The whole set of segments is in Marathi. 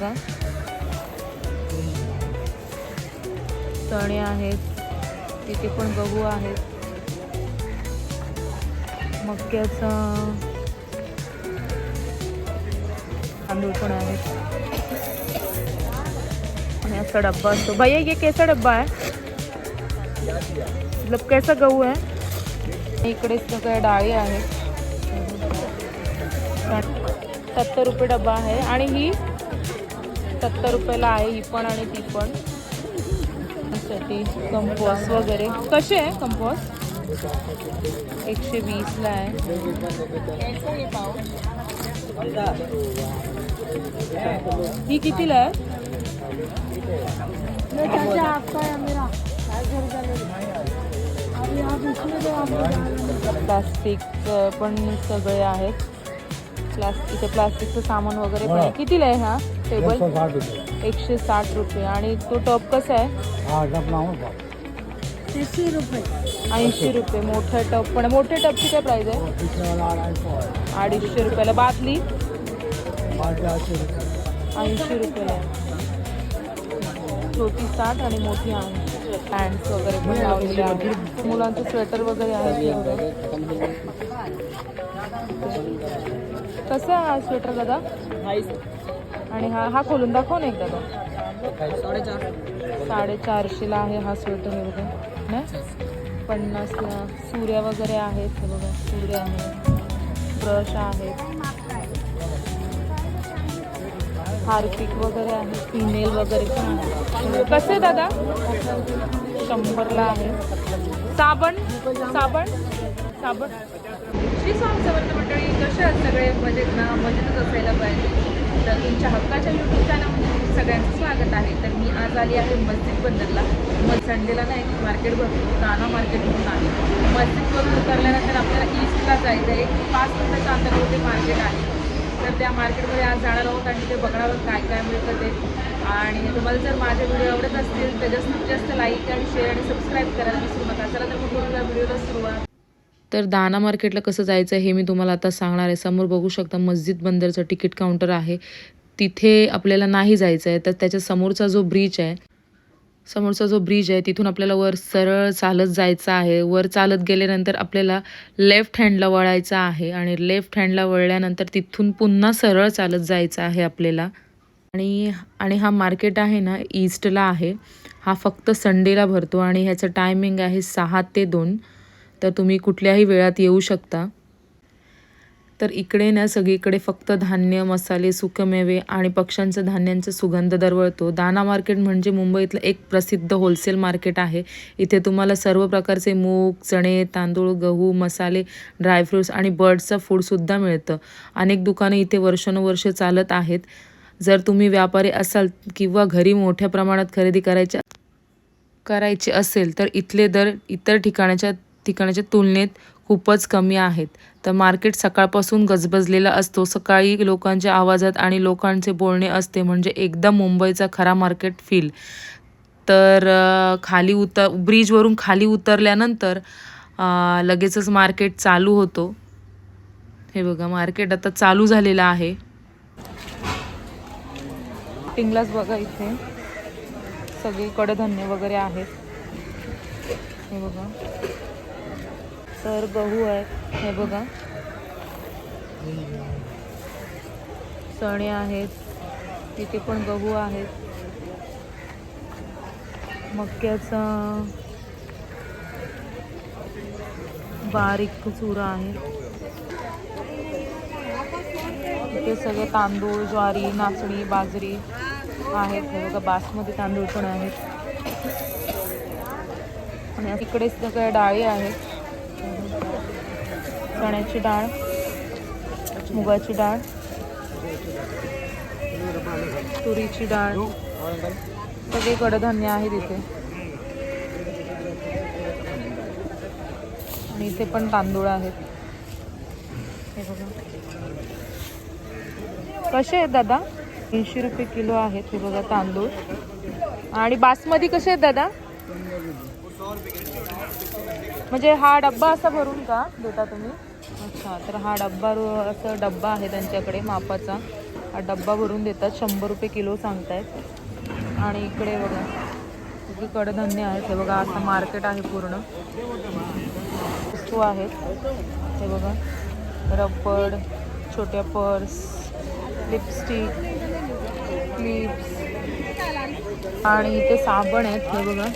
बघा. चणे आहेत. तिथे पण गहू आहेत. मक्याचं तांदूळ पण आहेत. आणि असा डब्बा असतो. भैया ये कैसा डब्बा आहे. मतलब कैसा गहू आहे? इकडे सगळ्या डाळी आहेत. सत्तर रुपये डब्बा आहे. आणि ही सत्तर रुपयाला आहे ही पण आणि ती पण. कंपोस्ट वगैरे. कसे आहे कंपोस्ट एकशे वीसला आहे. ही कितीला आहे? प्लास्टिक पण सगळे आहेत. प्लास्टिक इथे प्लास्टिकचं सामान वगैरे पण आहे. कितीला आहे हा? टेबल साठ रुपये. एकशे साठ रुपये. आणि तो टॉप कसा आहे? हा डबला होता ऐंशी रुपये. मोठा टप पण आहे. मोठ्या टपची काय प्राइस आहे? आहे. अडीचशे रुपयाला. रुपये. ऐंशी रुपयाला आहे. छोटी साठ आणि मोठी ऐंशी पॅन्ट्स वगैरे पण लावलेले आहेत. मुलांचे स्वेटर वगैरे आहेत हे बघा. कसं आहे हा स्वेटर दादा? आणि हा हा खोलून दाखव ना एकदा साडेचारशेला आहे हा स्वेटर हे बघा. ना पन्नासला सूर्या वगैरे आहेत. हे बघा सूर्या आहे. ब्रश आहेत हार्पिक वगैरे आहे. फिमेल वगैरे पण आहे. कसे दादा? शंभरला आहे. साबण? साबण? साबण? श्री स्वामी समर्थ मंडळी कसे आहेत सगळे? मजेत ना? मजेतच असायला पाहिजे. तर तुमच्या हक्काच्या यूट्यूब चॅनलमध्ये सगळ्यांचं स्वागत आहे. तर मी आज आली आहे मस्जिद बंदरला. मग संडेला ना एक मार्केट भरतो दाना मार्केट म्हणून आहे मस्जिदवरून उतरल्यानंतर आपल्याला ईस्टला जायचं आहे एक पाच मिनटाच्या अंतरावर ते मार्केट आहे. तर त्या मार्केटमध्ये आज जाणार आहोत आणि ते बघणार आहोत काय काय मिळतं ते. आणि तुम्हाला जर माझे व्हिडिओ आवडत असतील तर जास्तीत जास्त लाईक आणि शेअर आणि सबस्क्राईब करायला विसरू नका चला तर मग करूया व्हिडिओला सुरुवात तर दाना मार्केटला कसं जायचं हे मी तुम्हाला आता सांगणार आहे. समोर बघू शकता मस्जिद बंदरचं तिकीट काउंटर आहे. तिथे आपल्याला नाही जायचं आहे तर त्याच्या समोरचा जो ब्रिज आहे समोरचा जो ब्रिज आहे तिथून आपल्याला वर सरळ चालत जायचं आहे. वर चालत गेल्यानंतर आपल्याला लेफ्ट हँडला वळायचं आहे आणि लेफ्ट हँडला वळल्यानंतर तिथून पुन्हा सरळ चालत जायचं आहे आपल्याला. आणि आणि हा मार्केट आहे ना ईस्टला आहे. हा फक्त संडेला भरतो आणि ह्याचं टायमिंग आहे सहा ते दोन. तर तुम्ही कुठल्याही वेळात येऊ शकता. तर इकडे ना सगळीकडे फक्त धान्य मसाले सुकमेवे आणि पक्ष्यांचं धान्यांचा सुगंध दरवळतो. दाना मार्केट म्हणजे मुंबईतलं एक प्रसिद्ध होलसेल मार्केट आहे. इथे तुम्हाला सर्व प्रकारचे मूग चणे तांदूळ गहू मसाले ड्रायफ्रूट्स आणि बर्डचं फूडसुद्धा मिळतं. अनेक दुकानं इथे वर्षानुवर्ष चालत आहेत. जर तुम्ही व्यापारी असाल किंवा घरी मोठ्या प्रमाणात खरेदी करायच्या करायची असेल तर इथले दर इतर ठिकाणाच्या ठिकाणाच्या तुलनेत खूपच कमी आहेत. तर मार्केट सकाळपासून गजबजलेला असतो. सकाळी लोकांच्या आवाजात आणि लोकांचे बोलणे असते. म्हणजे एकदम मुंबईचा खरा मार्केट फील तर खाली उतर ब्रिजवरून खाली उतरल्यानंतर लगेचच मार्केट चालू होतो. हे बघा मार्केट आता चालू झालेलं आहे. टिंगलाच बघा इथे. सगळी कडधान्य वगैरे आहेत. हे बघा. तर गहू आहेत हे बघा. चणे आहेत. तिथे पण गहू आहेत. मक्याचा बारीक चुरा आहे. इथे सगळे तांदूळ ज्वारी नाचणी बाजरी आहेत. हे बघा बासमती तांदूळ पण आहेत. आणि तिकडेच सगळ्या डाळी आहेत. चण्याची डाळ मुगाची डाळ तुरीची डाळ सगळे कडधान्य आहेत इथे आणि इथे पण तांदूळ आहेत. हे बघा. कसे आहेत दादा? ऐंशी रुपये किलो आहेत हे बघा तांदूळ. आणि बासमती कसे आहेत दादा? म्हणजे हा डब्बा असा भरून का देता तुम्ही? अच्छा तर हा डब्बा असं डब्बा आहे त्यांच्याकडे मापाचा. हा डब्बा भरून देतात शंभर रुपये किलो सांगतायत. आणि इकडे बघा इकडे कडधान्य आहेत. हे बघा असं मार्केट आहे पूर्ण. वस्तू आहेत. हे बघा रबड छोट्या पर्स लिपस्टिक क्लिप्स. आणि इथे साबण आहेत हे बघा.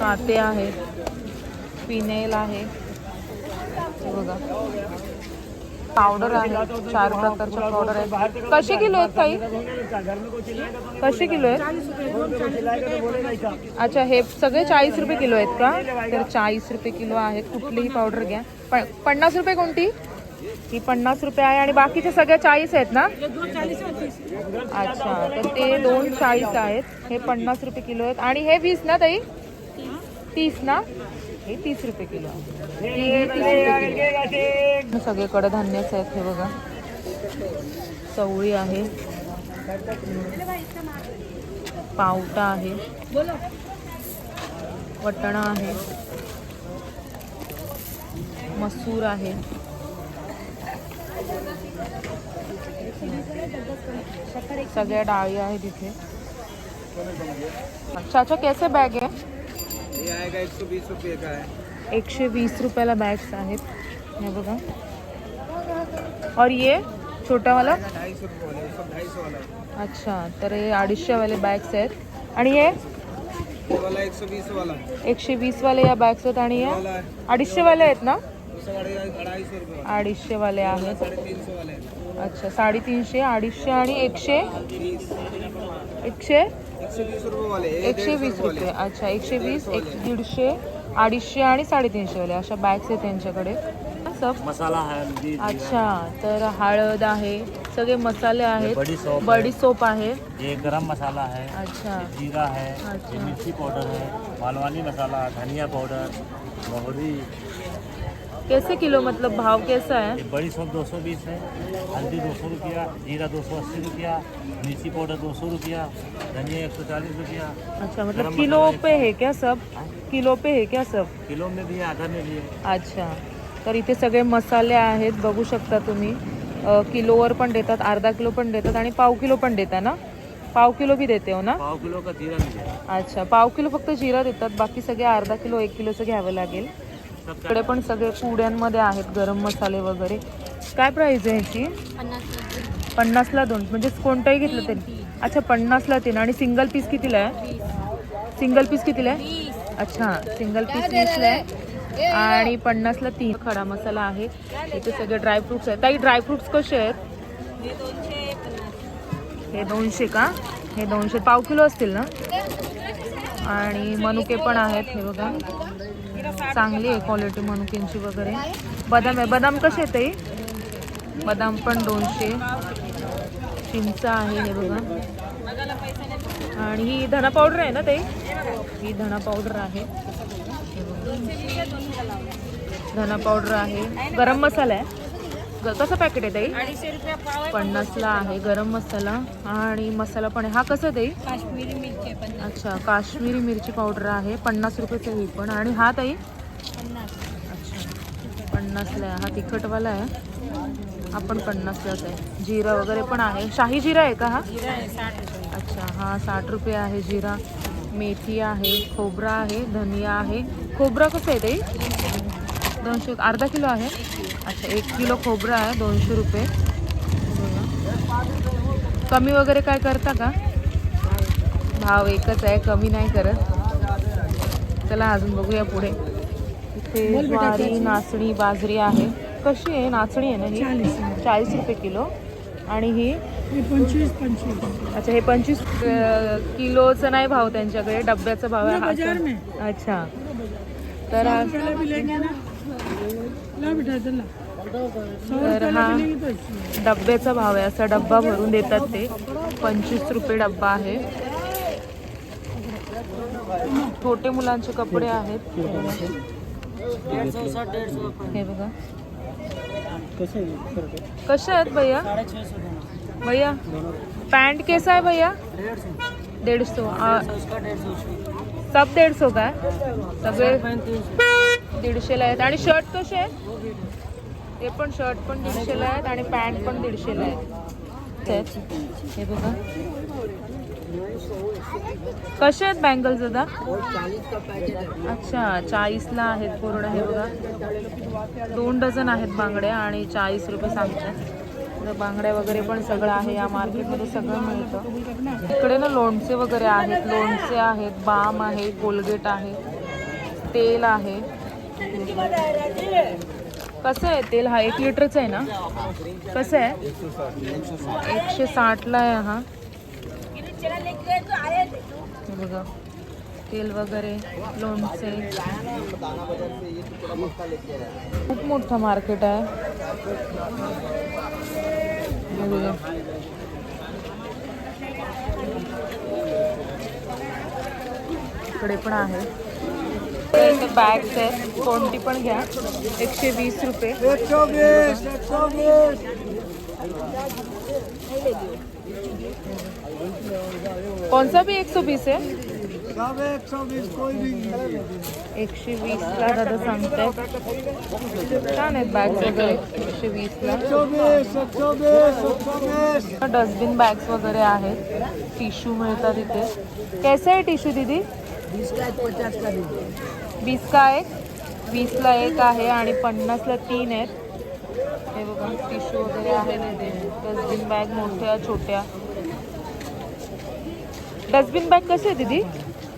काते आहेत फिनेल आहे. बघा. पावडर आहे चार प्रकारच्या पावडर आहेत. कसे किलो आहेत काही कसे किलो आहेत? अच्छा हे सगळे चाळीस रुपये किलो आहेत का? तर चाळीस रुपये किलो आहेत कुठलीही पावडर घ्या. प- पन्नास रुपये कोणती? ही पन्नास रुपये आहे आणि बाकीच्या सगळ्या चाळीस आहेत ना? अच्छा तर ते दोन चाळीस आहेत. हे पन्नास रुपये किलो आहेत. आणि हे वीस ना ताई? तीस ना? हे तीस रुपये किलो हे तीस रुपये किलो सगळे कडधान्यच आहेत हे बघा. चवळी आहे. पावटा आहे. वटणा आहे. मसूर आहे. सगळ्या डाळी आहे तिथे अच्छा अच्छा कैसे बॅग आहे? ये आएगा एक सौ बीस रुपये का है एकशे वीस रुपयाला बॅग्स आहेत. हे बघा. और ये छोटा वाला ढाई सौ रुपये वाला सब ढाई सौ वाला है अच्छा तर हे अडीचशेवाले बॅग्स आहेत. आणि हे? ये वाला एक सौ बीस वाला एकशे वीसवाले या बॅग्स आहेत. आणि वाला हे है अडीचशेवाले आहेत ना? वो सब अढ़ाई अढ़ाई सौ रुपये वाला अडीचशेवाले आहेत. साढ़े तीन सौ वाले हैं अच्छा साडेतीनशे अडीचशे आणि एकशे? बीस एकशे? एक सौ बीस रुपये वाले ये एकशे वीस रुपये अच्छा एकशे वीस एक दीडशे अडीचशे आणि साडेतीनशेवाले अशा बॅग्स आहेत त्यांच्याकडे. सब मसाला है अच्छा तर हळद आहे सगळे मसाले आहेत. बडी सोप बडी सोप आहे. ये गरम मसाला है अच्छा. जीरा है अच्छा। ये मिर्ची पाउडर है मालवानी मसाला धनिया पाउडर मोहरी कैसे किलो मतलब भाव कैसा है? बड़ी सौंफ दो सौ बीस है हल्दी दो सौ रुपया जीरा दो सौ अस्सी रुपया मिर्ची पाउडर दो सौ रुपया धनिया एक सौ चालीस रुपया। अच्छा मतलब किलो पे है क्या सब? किलो पे है क्या सब? किलो में भी है आधा में भी है। अच्छा तर इथे सगळे मसाले आहेत बघू शकता तुम्ही. किलोवर पण देतात अर्धा किलो पण देतात आणि पाव किलो पण देता ना? पाव किलो भी देते हो ना? पाव किलो का जीरा अच्छा पाव किलो फक्त जिरा देतात बाकी सगळे अर्धा किलो एक किलोचं घ्यावं लागेल. इकडे पण सगळे पुड्यांमध्ये आहेत गरम मसाले वगैरे. काय प्राइस आहे ह्याची? पन्नासला दोन. म्हणजे कोणताही घेतलं तरी. अच्छा पन्नासला तीन. आणि सिंगल पीस कितीला आहे? सिंगल पीस कितीला आहे? अच्छा सिंगल पीस वीसला आहे. आणि पन्नासला तीन. खडा मसाला आहे. इथे सगळे ड्रायफ्रुट्स आहेत. ताई ड्रायफ्रुट्स कसे आहेत? हे दोनशे का? हे दोनशे. पाव किलो असतील ना? आणि मनुके पण आहेत हे बघा. चांगली आहे क्वालिटी मनुकेंची वगैरे. बदाम आहे. बदाम कसे ताई? बदाम पण दोनशे. चिंच आहे हे बघा. आणि ही धना पावडर आहे ना ताई? ही धना पावडर आहे. धना पावडर आहे. गरम मसाला आहे. कसं पॅकेट आहे ताई? पन्नासला आहे गरम मसाला. आणि मसाला पण आहे. हा कसा ताई? काश्मीरी मिरची अच्छा काश्मीरी मिरची पावडर आहे. पन्नास रुपयाचं ही पण. आणि हा ताई? अच्छा. पन्नासला आहे. हा तिखटवाला आहे. हा पण पन्नासलाच आहे. जिरा वगैरे पण आहे. शाही जिरा आहे का हा? रुपये. अच्छा हा साठ रुपये आहे जिरा. मेथी आहे खोबरा आहे धनिया आहे. खोबरा कसं आहे ताई? दोनशे अर्धा किलो आहे. अच्छा एक किलो खोबरं आहे दोनशे रुपये. कमी वगैरे काय करता का? भाव एकच आहे कमी नाही करत. चला अजून बघूया पुढे. इथे ज्वारी नाचणी बाजरी आहे. कशी आहे? नाचणी आहे ना ही? चाळीस रुपये किलो. आणि ही? पंचवीस पंचवीस. अच्छा हे पंचवीस किलोचं नाही भाव त्यांच्याकडे डब्याचा भाव आहे. अच्छा. तर तर हा डब्याचा भाव आहे. असा डब्बा भरून देतात ते. पंचवीस रुपये डब्बा आहे. छोटे मुलांचे कपडे आहेत. हे बघा. कसे आहेत भैया? भैया पॅन्ट कैसा आहे भैया? डेढ़ सौ सब डेढ़ सौ का? सगळे दीडशेला आहेत. आणि शर्ट कसे आहेत? ते पण शर्ट पण दीडशेला आहेत आणि पॅन्ट पण दीडशेला आहेत. हे बघा. कसे आहेत बँगल्स दादा? अच्छा चाळीसला आहेत पूर्ण. हे बघा. दोन डझन आहेत बांगड्या आणि चाळीस रुपये सांगतात बांगड्या वगैरे पण सगळं आहे. या मार्केटमध्ये सगळं मिळतं. इकडे ना लोणचे वगैरे आहेत. लोणचे आहेत बाम आहे कोलगेट आहे तेल आहे. कसं आहे तेल? हा एक लिटरचं आहे ना? कसं आहे? एकशे साठला आहे हा. बघा तेल वगैरे लोणचे. खूप मोठं मार्केट आहे. बघा. इकडे पण आहे. इथे बॅग्स आहेत. कोणती पण घ्या. एकशे वीस रुपये. कोणचा बी एक सौ बीस कौन सा भी एक सौ बीस है एकशे वीसला दादा सांगताय छान आहेत बॅग्स वगैरे. एकशे वीसला ला. डस्टबिन बॅग्स वगैरे आहेत. टिश्यू मिळतात इथे. कैसे आहे टिश्यू दीदी? वीस का एक? वीसला एक आहे आणि पन्नासला तीन आहेत. हे बघा टिश्यू वगैरे इथे डस्टबिन बॅग मोठ्या छोट्या. डस्टबिन बॅग कसे आहे दीदी?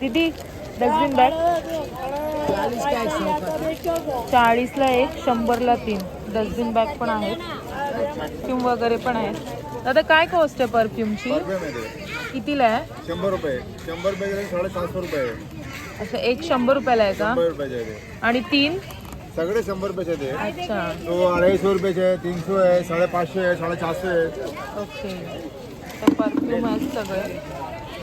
दीदी डस्टबिन बॅग? चाळीसला एक शंभरला तीन. डस्टबिन बॅग पण आहेत. परफ्यूम वगैरे पण आहेत. दादा काय कॉस्ट आहे परफ्यूमची? कितीला आहे? शंभर रुपये. शंभर रुपये गेले साडेसातशे रुपये. अच्छा एक शंभर रुपयाला आहे का? शंभर रुपयाचे आहे आणि तीन? सगळे शंभर रुपयाचे आहे अच्छा. तो अडीचशे रुपयाचे आहे तीनशे आहे साडेपाचशे आहे साडेचारशे आहे. ओके. तर परफ्यूम आहेत सगळे.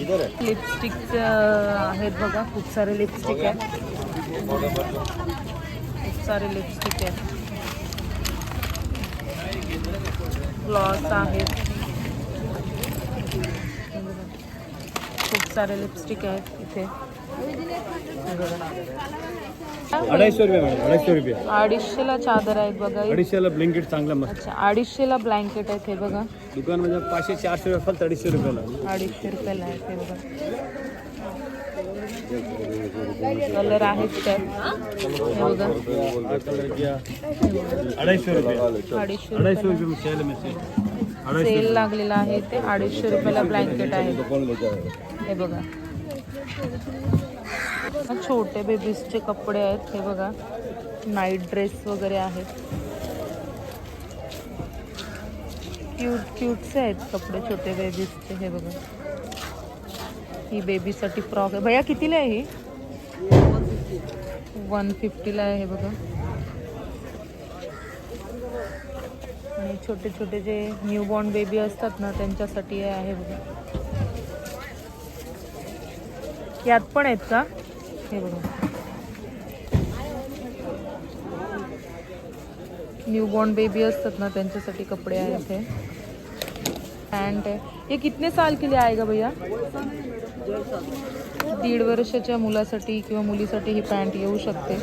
इधर आहे लिपस्टिक आहेत बघा खूप सारे लिपस्टिक आहेत. खूप सारे लिपस्टिक आहेत. ग्लॉस आहेत. खूप सारे लिपस्टिक आहेत इथे. अडीचशे रुपये मॅडम अडीचशे रुपये. अडीचशेला चादर आहेत बघा. हे. अडीचशेला ब्लँकेट चांगला मस्त. अच्छा अडीचशेला ब्लँकेट आहेत हे बघा. दुकान म्हणजे पाचशे चारशे रुपये फक्त अडीचशे रुपयाला. अडीचशे रुपयाला आहे ते बघा. कलर आहेत तर हे बघा. हा कलर घ्या अडीचशे रुपये अडीचशे अडीचशे रुपये सेल अडीचशे लागलेला आहे ते. अडीचशे रुपयाला ब्लँकेट आहे. हे बघा. हा छोटे बेबीजचे कपडे आहेत हे बघा. नाईट ड्रेस वगैरे आहेत क्यूट क्यूटचे आहेत कपडे छोटे बेबीजचे हे बघा. ही बेबीसाठी फ्रॉक आहे. भैया कितीला आहे ही? वन फिफ्टीला आहे हे बघा. आणि छोटे छोटे जे न्यू बॉर्न बेबी असतात ना त्यांच्यासाठी आहे बघा. यात पण आहेत का? हे बघा. न्यूबॉर्न बेबी असतात ना त्यांच्यासाठी कपडे आहेत हे. पॅन्ट आहे हे कितने साल के लिए आएगा भैया? दीड वर्षाच्या मुलासाठी किंवा मुलीसाठी ही पॅन्ट येऊ शकते.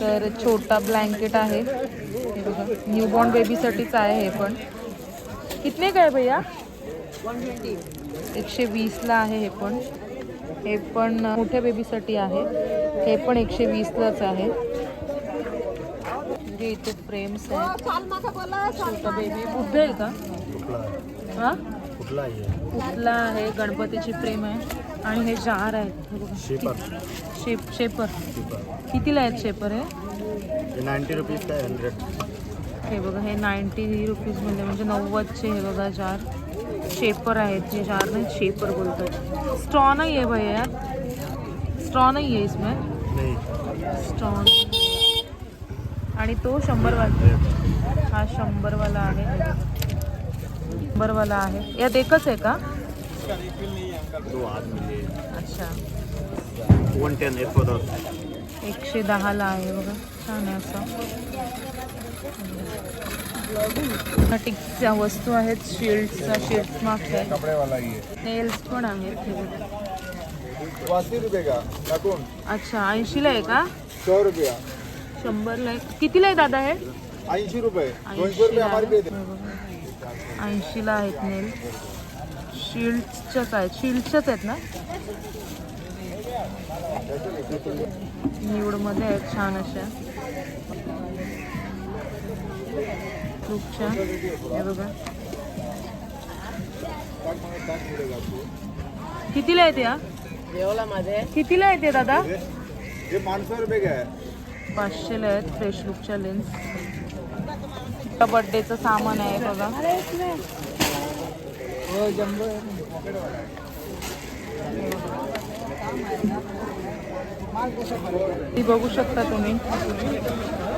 तर छोटा ब्लँकेट आहे. हे बघा न्यूबॉर्न बेबीसाठीच आहे हे पण. कितने काय भैया? एकशे वीसला आहे हे पण. हे पण मोठ्या बेबीसाठी आहे. हे पण एकशे वीसलाच आहे. म्हणजे इथे फ्रेम्स आहेत. छोटा बेबी बुद्ध आहे का? हा? कुठला आहे? पुतला आहे गणपतीची फ्रेम आहे. आणि हे जार आहेत. हे. शेपर शेप शेपर कितीला आहेत शेपर हे? नाईन्टी रुपीज काय हंड्रेड हे बघा हे नाईन्टी रुपीजमध्ये म्हणजे नव्वदचे हे बघा जार. शेपर आहेत. हे जार नाही शेपर बोलतात. स्ट्रॉ नाही आहे भैया स्ट्रॉ नाही आहे इसमें। नाही। स्ट्रॉ आणि तो शंभरवाला हा शंभरवाला आहे. हे. शंभरवाला आहे. यात एकच आहे का? अच्छा. एकशे दहाला आहे बघा. छान आहे असं. टिकच्या वस्तू आहेत शिल्डचा शिल्ड मार्क आहे कपडेवाला नेल्स पण आहेत. अच्छा ऐंशीला आहे का? सौ रुपया शंभरला आहे. कितीला आहे दादा हे? ऐंशी रुपये दोनशे रुपये ऐंशीला आहेत नेल शिल्डच्याच आहेत. शिल्डच्याच आहेत ना? निवडमध्ये आहेत छान अशा. खूपच्या हे बघा. कितीला आहेत या कितीला आहेत हे दादा? ये पाँच सौ रुपये का है पाचशेला आहेत फ्रेश लुकच्या लेन्स बर्थडेचं सामान आहे बघा. ती बघू शकता तुम्ही.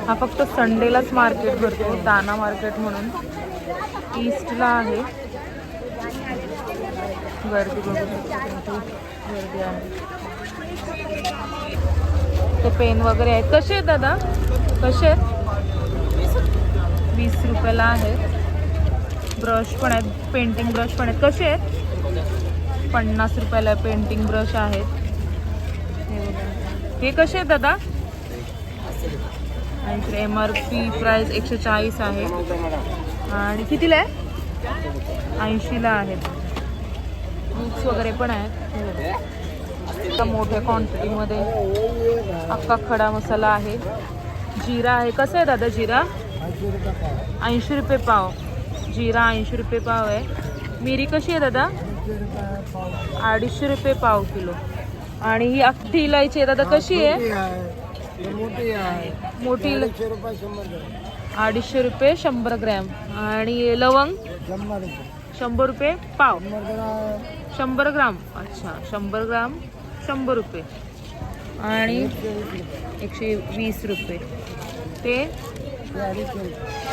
हा फक्त संडेलाच मार्केट भरतो दाना मार्केट म्हणून. ईस्टला आहे. गर्दी बघू शकता गर्दी आहे. ते पेन वगैरे आहेत. कसे आहेत दादा? कसे आहेत? वीस रुपयाला आहेत. ब्रश पण आहेत. पेंटिंग ब्रश पण आहेत. कसे आहेत? पन्नास रुपयाला पेंटिंग ब्रश आहेत. हे बघा. हे कसे आहेत दादा? एम आर पी प्राईस एकशे चाळीस आहे. आणि कितीला आहे? ऐंशीला आहेत बुक्स वगैरे पण आहेत. हे मोठ्या क्वांटिटीमध्ये अख्खा खडा मसाला आहे. जिरा आहे. कसं आहे दादा जिरा? ऐंशी रुपये पाव. जिरा ऐंशी रुपये पाव आहे. मिरी कशी आहे दादा? अडीचशे रुपये पाव किलो. आणि ही अख्खी इलायची आहे. दादा कशी आहे? मोठी अडीचशे रुपये शंभर ग्रॅम. आणि लवंग? शंभर रुपये. पाव. शंभर ग्राम. अच्छा शंभर ग्राम शंभर रुपये. आणि एकशे वीस रुपये. ते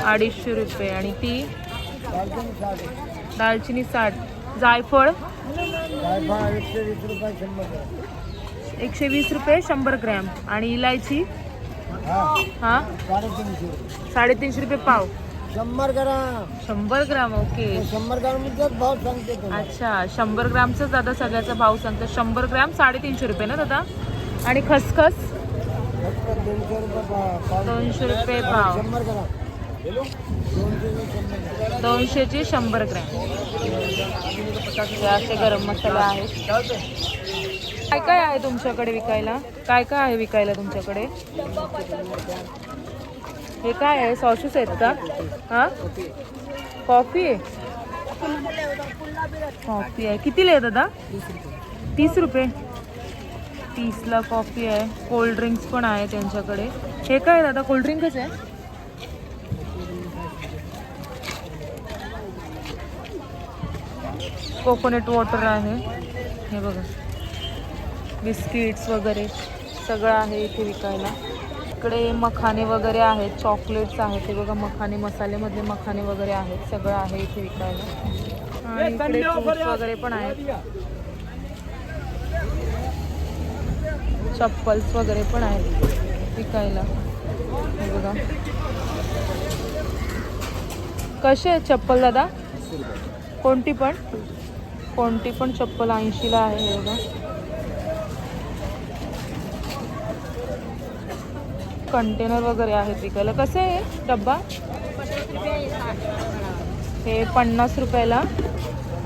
अडीचशे रुपये. आणि ती? दालचिनी साठ. जायफळ. एकशे वीस रुपये शंभर ग्रॅम. आणि इलायची? हा? साडेतीनशे रुपये पाव. शंभर करा शंभर ग्राम ओके. शंभर ग्राम भाव सांगते अच्छा शंभर ग्रामचाच दादा सगळ्याचा भाव सांगतो. शंभर ग्राम साडेतीनशे रुपये ना दादा? आणि खसखस? दोनशे रुपये दोनशे रुपये पाव. शंभर करा दोनशेचे शंभर ग्रॅम. असे गरम मसाला आहे काय काय आहे तुमच्याकडे विकायला? काय काय आहे विकायला तुमच्याकडे? हे काय आहे? सॉसेस आहेत का? हा? कॉफी आहे? कॉफी आहे. कितीला आहे दादा? तीस रुपये. तीसला कॉफी आहे. कोल्ड ड्रिंक्स पण आहे त्यांच्याकडे. हे काय आहे दादा? कोल्ड ड्रिंकच आहे? कोकोनट वॉटर आहे. हे बघा. बिस्किट्स वगैरे सगळं आहे इथे विकायला. इकडे मखाने वगैरे आहेत चॉकलेट्स आहेत. हे बघा मखाने मसाल्यामधले मखाने वगैरे आहेत. सगळं आहे इथे विकायला. आणि इकडे फ्रुट्स वगैरे पण आहेत. चप्पल्स वगैरे पण आहेत विकायला. हे बघा. कसे आहेत चप्पल दादा? कोणती पण? कोणती पण चप्पल ऐंशीला आहे बघा. कंटेनर वगैरे आहेत विकायला कसं आहे हे डब्बा? हे पन्नास रुपयाला.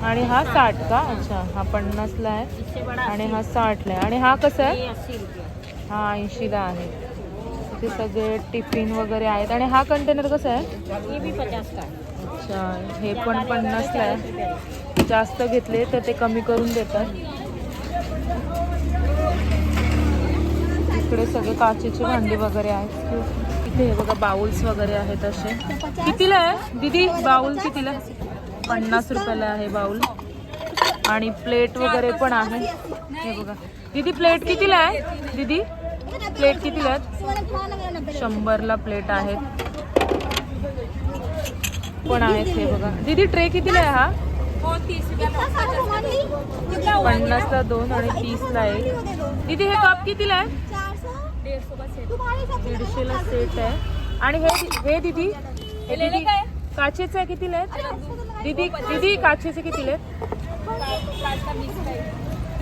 आणि हा साठ का? अच्छा हा पन्नासला आहे. आणि हा साठला आहे. आणि हा कसा आहे? हा ऐंशीला आहे. इथे सगळे टिफिन वगैरे आहेत. आणि हा कंटेनर कसा आहे? अच्छा हे पण पन्नासला आहे. जास्त घेतले तर ते कमी करून देतात. इकडे सगळे काचेचे भांडी वगैरे आहेत. इथे हे बघा बाउल्स वगैरे आहेत असे. कितीला आहे? दीदी बाउल कितीला? पन्नास रुपयाला आहे बाउल. आणि प्लेट वगैरे पण आहे. हे बघा. दीदी प्लेट कितीला आहे? दीदी प्लेट कितीला आहेत? शंभरला प्लेट आहेत. पण आहेत हे बघा. दीदी ट्रे कितीला आहे हा? पन्नासला दोन आणि तीसला एक दीदी हे कप कितीला आहे? दीडशेला सेट आहे. आणि हे हे दीदी हे दीदी काचेचं आहे कितीला आहेत? दीदी दीदी काचेचे कितीला आहेत?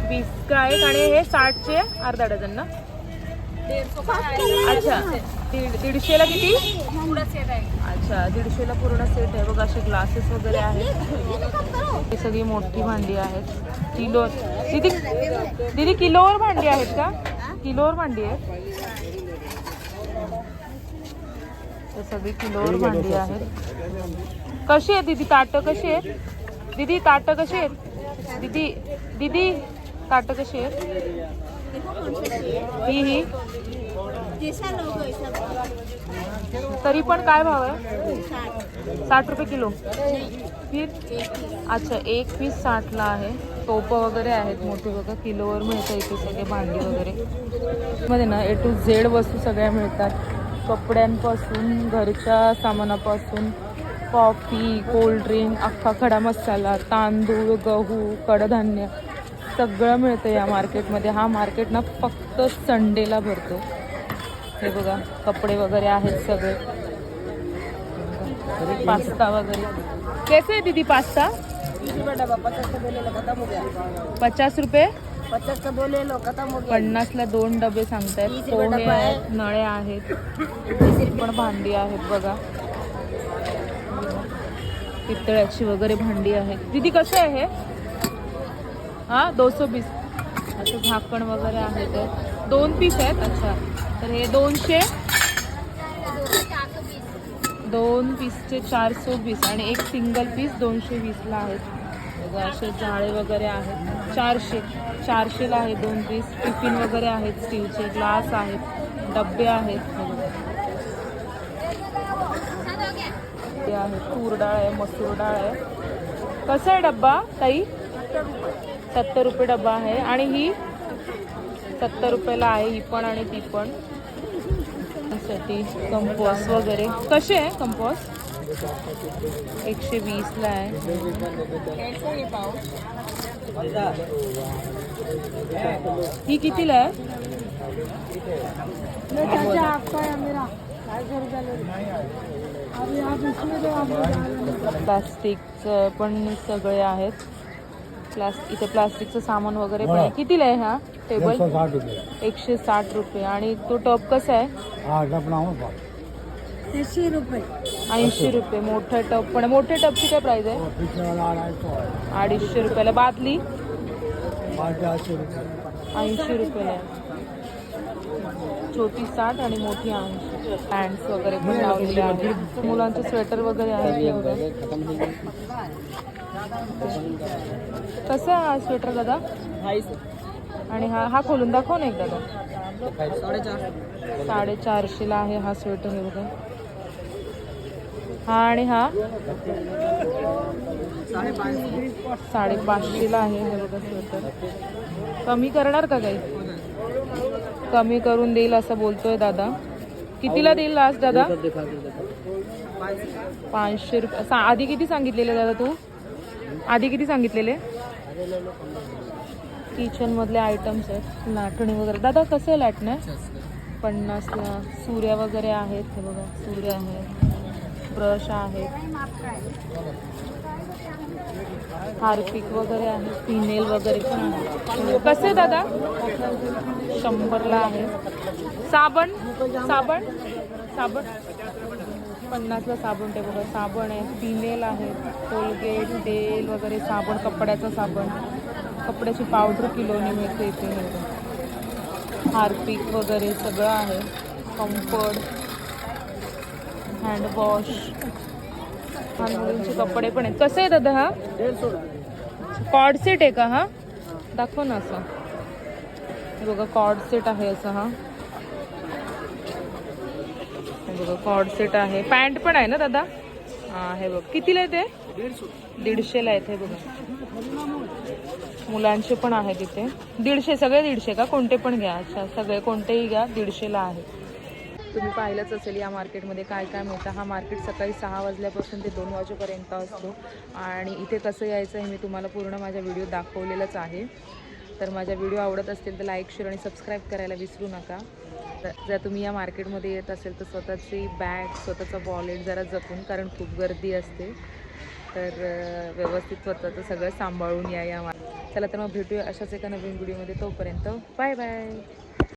वीस का आहेत. आणि हे साठचे अर्धा डझन ना? अच्छा. दीड दीडशेला किती? अच्छा दीडशेला पूर्ण सेट आहे. बघा असे ग्लासेस वगैरे आहेत. ही सगळी मोठी भांडी आहेत. किलो दीदी दीदी किलोवर भांडी आहेत का? किलोवर भांडी आहेत? हे सगळी किलोवर भांडी आहेत. कशी आहे दीदी? ताटं कशी आहेत? दीदी ताटं कशी आहेत? दीदी दीदी ताटं कशी आहेत? ही ही. तरी पण काय भाव आहे? साठ. रुपये किलो. फिर? अच्छा एक पीस साठला आहे. टोपं वगैरे आहेत मोठी बघा किलोवर मिळतं इथे सगळे भांडी वगैरे. मध्ये ना ए टू झेड वस्तू सगळ्या मिळतात. कपड्यांपासून घरच्या सामानापासून कॉफी कोल्ड्रिंक अख्खा खडा मसाला तांदूळ गहू कडधान्य सगळं मिळतं या मार्केटमध्ये हा मार्केट ना फक्त संडेला भरतो. हे बघा कपडे वगैरे आहेत सगळे. पास्ता वगैरे. कैसे आहे दीदी पास्ता? पचास रुपये खत्म हो पन्नासला दोन डबे सांगतायत. पोहे आहेत नळे आहेत. पण भांडी आहेत बगा पितळ्याची वगैरे भांडी आहेत. दीदी कसं आहे हे? हा दोनशे बीस असं झाकण वगैरे आहे ते. दोन पीस आहेत अच्छा. तर हे दोनशे दोन पीसचे चारशे वीस आणि एक सिंगल पीस दोनशे वीसला आहेत. असे जाळे वगैरे आहेत. चारशे चारशेला आहे दोन पीस टिफिन वगैरे आहेत स्टीलचे ग्लास आहेत डबे आहेत. ते आहे तूर डाळ आहे मसूर डाळ आहे. कसं आहे डब्बा ताई? सत्तर रुपये डब्बा आहे. आणि ही सत्तर रुपयाला आहे ही पण आणि ती पण. साठी कंपोस्ट वगैरे. कसे आहे कंपोस्ट? एकशे वीसला आहे. ही कितीला आहे? प्लास्टिकचं पण सगळे आहेत. प्लास्टिक इथे प्लास्टिकचं सामान वगैरे पण आहे. कितीला आहे हा टेबल साठ रुपये. एकशे साठ रुपये. आणि तो टप कसा आहे? हा ऐंशी रुपये. ऐंशी रुपये. मोठं टप पण मोठ्या टपची काय प्राइस आहे? अडीचशे रुपयाला. बादली? रुपये. ऐंशी रुपयाला आहे. छोटी साठ आणि मोठी ऐंशी. पॅन्ट्स वगैरे पण लावलेले आहेत. मुलांचे स्वेटर वगैरे आहेत. हे कसं आहे हा स्वेटर दादा? आणि हा हा खोलून दाखव ना एक दादा साडेचारशेला आहे हा स्वेटर हे बघा. हा आणि हा? साडेपाचशेला आहे हे बघा स्वेटर. कमी करणार का काही? कमी करून देईल असं बोलतोय दादा. कितीला देईल लास्ट दादा? पाचशे रुपये आधी किती सांगितलेले दादा तू? आधी किती सांगितलेले? किचन मधले आयटम्स आहेत लाटणी वगैरे. दादा कसं आहे लाटणं? पन्नासला सूर्या वगैरे आहेत. हे बघा सूर्य आहेत. ब्रश आहेत. हार्पिक वगैरे आहे फिनेल वगैरे पण आहे कसे आहे दादा? शंभरला आहे. साबण? साबण? साबण? पन्नासला साबण ते बघा. साबण आहे फिमेल आहे. कोलगेट तेल वगैरे साबण कपड्याचं साबण. कपड्याची पावडर किलोने मिळते इथे म्हणजे. मिळते हार्पिक वगैरे सगळं आहे. कम्फर्ट हँडवॉश लहान मुलींचे कपडे पण आहेत. कसं आहे दादा हा? कॉड सेट आहे का हा? दाखव ना असं. बघा कॉड सेट आहे असं हा. बघा कॉर्ड सेट आहे. पॅन्ट पण आहे ना दादा? हा हे बघ. कितीला आहे ते? दीडशेला आहेत हे बघा. मुलांचे पण आहे तिथे दीडशे सगळे दीडशे का? कोणते पण घ्या. अच्छा सगळे कोणतेही घ्या दीडशेला आहे. तुम्ही पाहिलंच असेल या मार्केटमध्ये काय काय मिळतं. हा मार्केट सकाळी सहा वाजल्यापासून ते दोन वाजेपर्यंत असतो. आणि इथे कसं यायचं हे मी तुम्हाला पूर्ण माझ्या व्हिडिओ दाखवलेलंच आहे. तर माझ्या व्हिडिओ आवडत असतील तर लाईक शेअर आणि सबस्क्राईब करायला विसरू नका. जर तुम्ही या मार्केटमध्ये येत असेल तर स्वतःची बॅग स्वतःचं वॉलेट जरा जपून कारण खूप गर्दी असते. तर व्यवस्थित स्वतःचं सगळं सांभाळून या या मार्केट चला तर मग भेटूया अशाच एका नवीन व्हिडिओमध्ये तोपर्यंत बाय बाय